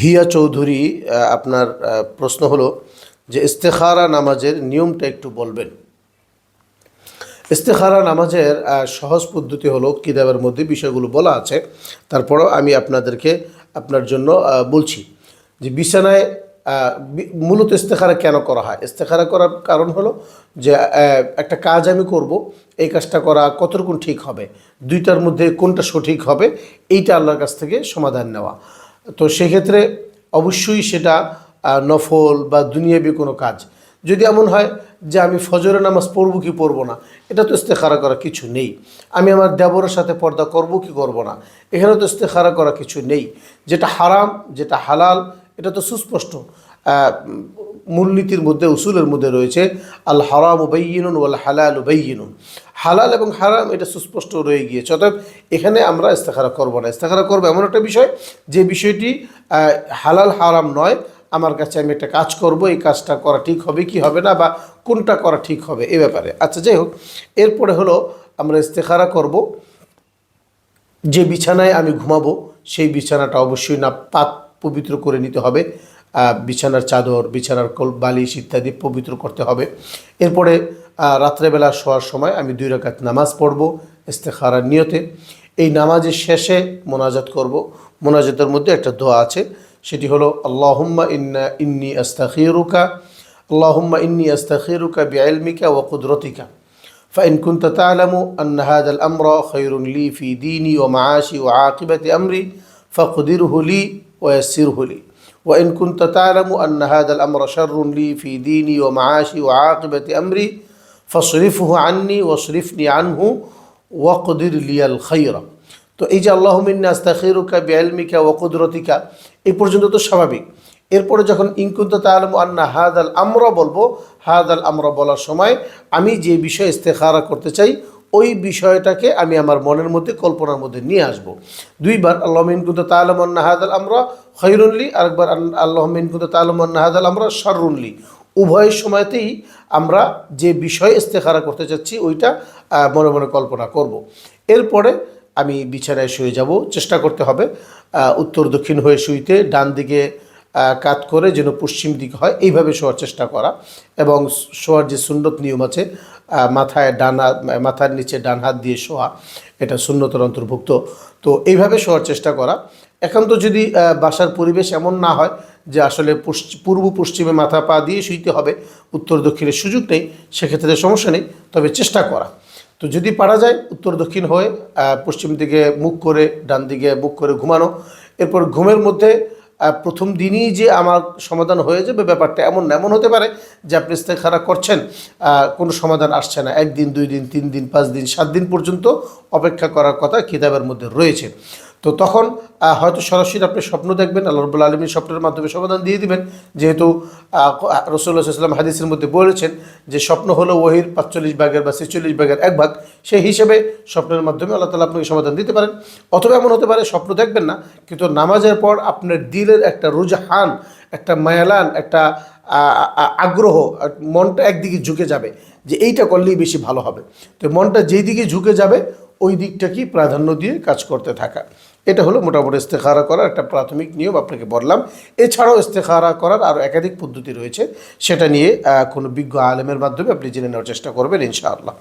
হিয়া চৌধুরী আপনার প্রশ্ন হলো যে ইস্তেখারা নামাজের নিয়মটা একটু বলবেন। ইস্তেখারা নামাজের সহজ পদ্ধতি হলো কিতাবের মধ্যে বিষয়গুলো বলা আছে। তারপরও আমি আপনাদেরকে, আপনার জন্য বলছি যে বিছানায় মূলত ইস্তেখারা কেন করা হয়? ইস্তেখারা করার কারণ হলো যে একটা কাজ আমি করব, এই কাজটা করা কতটুকু ঠিক হবে? দুইটার মধ্যে কোনটা সঠিক হবে? এইটা আল্লাহর কাছ থেকে সমাধান নেওয়া। তো সেক্ষেত্রে অবশ্যই সেটা নফল বা দুনিয়াবি কোনো কাজ। যদি এমন হয় যে আমি ফজরের নামাজ পড়ব কি পড়ব না, এটা তো ইস্তেখারা করা কিছু নেই। আমি আমার দেবরের সাথে পর্দা করব কি করব না এখানে তো ইস্তেখারা করা কিছু নেই। যেটা হারাম, যেটা হালাল, এটা তো সুস্পষ্ট। মূলনীতির মধ্যে, উসুলের মধ্যে রয়েছে আল হারাম উবাইনুন ওয়াল হালাল উবাইনুন হালাল এবং হারাম এটা সুস্পষ্ট রয়ে গিয়েছে। অতএব এখানে আমরা ইস্তেখারা করব না। ইস্তেখারা করব এমন একটা বিষয় যে বিষয়টি হালাল হারাম নয়। আমার কাছে আমি একটা কাজ করব, এই কাজটা করা ঠিক হবে কি হবে না বা কোনটা করা ঠিক হবে এ ব্যাপারে। আচ্ছা যাই হোক, এরপরে হলো আমরা ইস্তেখারা করব যে বিছানায় আমি ঘুমাবো, সেই বিছানাটা অবশ্যই না পাক পবিত্র করে নিতে হবে। বিছানার চাদর বিছানার কল বালিশ ইত্যাদি পবিত্র করতে হবে এরপরে আহ, রাত্রেবেলা শোয়ার সময় আমি দুই রাকাত নামাজ পড়ব ইস্তেখারার নিয়তে এই নামাজের শেষে মোনাজাত করব মোনাজাতের মধ্যে একটা দোয়া আছে সেটি হলো আল্লাহুম্মা ইন্না ইন্নি আস্তাখিরুকা আল্লাহুম্মা ইন্নি আস্তাখিরুকা বিআলমিকা ওয়া কুদরতিকা فإن كنت تعلم أن هذا الأمر خير لي في ديني ومعاشي وعاقبة أمري فاقدره لي ويسره لي وإن كنت تعلم أن هذا الأمر شر لي في ديني ومعاشي وعاقبة أمري فاصرفه عني واصرفني عنه واقدر لي الخير তো এই যে আল্লাহ মিন্না আস্তাখিরুকা বিআলমিকা ওয়া কুদরতিকা এই পর্যন্ত তো স্বাভাবিক এরপরে যখন ইনকুন্ত তালম আন্না হাদ আল আমরা বলবো হাদ আল আমরা বলার সময় আমি যে বিষয়ে ইস্তেখারা করতে চাই ওই বিষয়টাকে আমি আমার মনের মধ্যে, কল্পনার মধ্যে নিয়ে আসব। দুইবার, আল্লাহ ইনকুন্ত তালম আন্না হাদ আল আমরা খৈরুল্লি আরেকবার, আল্লাহ ইনকুন্ত তালম আন্না হাদ আল আমরা শারুল্লি উভয় সময়তেই আমরা যে বিষয়ে ইস্তেখারা করতে চাচ্ছি, ওইটা মনে মনে কল্পনা করব। এরপরে আমি বিছানায় শুয়ে যাব, চেষ্টা করতে হবে উত্তর দক্ষিণ হয়ে শুইতে, ডান দিকে কাত করে যেন পশ্চিম দিকে হয়, এইভাবে শোয়ার চেষ্টা করা। এবং শোয়ার যে সুন্নত নিয়ম আছে মাথায় ডান হাত মাথার নিচে ডান হাত দিয়ে শোয়া, এটা শূন্যতর অন্তর্ভুক্ত। তো এইভাবে শোয়ার চেষ্টা করা। একান্ত যদি বাসার পরিবেশ এমন না হয় যে আসলে পূর্ব পশ্চিমে মাথা পা দিয়ে শুইতে হবে, উত্তর দক্ষিণের সুযোগ নেই, সেক্ষেত্রে সমস্যা নেই, তবে চেষ্টা করা। তো যদি পারা যায়, উত্তর দক্ষিণ হয়ে পশ্চিম দিকে মুখ করে, ডান দিকে মুখ করে ঘুমানো, এরপর ঘুমের মধ্যে প্রথম দিনই যে আমার সমাধান হয়ে যাবে, ব্যাপারটা এমন। এমন হতে পারে যে আপনি ইস্তেখারা করছেন কোনো সমাধান আসছে না একদিন, দুই দিন, তিন দিন, পাঁচ দিন, সাত দিন পর্যন্ত অপেক্ষা করার কথা কিতাবের মধ্যে রয়েছে তো তখন হয়তো সরাসরি আপনি স্বপ্ন দেখবেন, আল্লাহ আলমীর স্বপ্নের মাধ্যমে সমাধান দিয়ে দিবেন। যেহেতু রসুল্লাহ সাল্লাম হাদিসের মধ্যে বলেছেন যে স্বপ্ন হলো ওহির পাঁচচল্লিশ ভাগের বা ছেচল্লিশ ভাগের এক ভাগ। সেই হিসেবে স্বপ্নের মাধ্যমে আল্লাহ তালা আপনাকে সমাধান দিতে পারেন। অথবা এমন হতে পারে, স্বপ্ন দেখবেন না, কিন্তু নামাজের পর আপনার দিলের একটা রুজহান, একটা মায়ালান, একটা আগ্রহ মনটা একদিকে ঝুঁকে যাবে যে এইটা করলেই বেশি ভালো হবে। তো মনটা যেই দিকে ঝুঁকে যাবে, ওই দিকটাকেই প্রাধান্য দিয়ে কাজ করতে থাকা। এটা হলো মোটামুটি ইস্তেখারা করার একটা প্রাথমিক নিয়ম, আপনাকে বললাম। এছাড়াও ইস্তেখারা করার আরও একাধিক পদ্ধতি রয়েছে। সেটা নিয়ে কোনো বিজ্ঞ আলেমের মাধ্যমে আপনি জেনে নেওয়ার চেষ্টা করবেন, ইনশাআল্লাহ।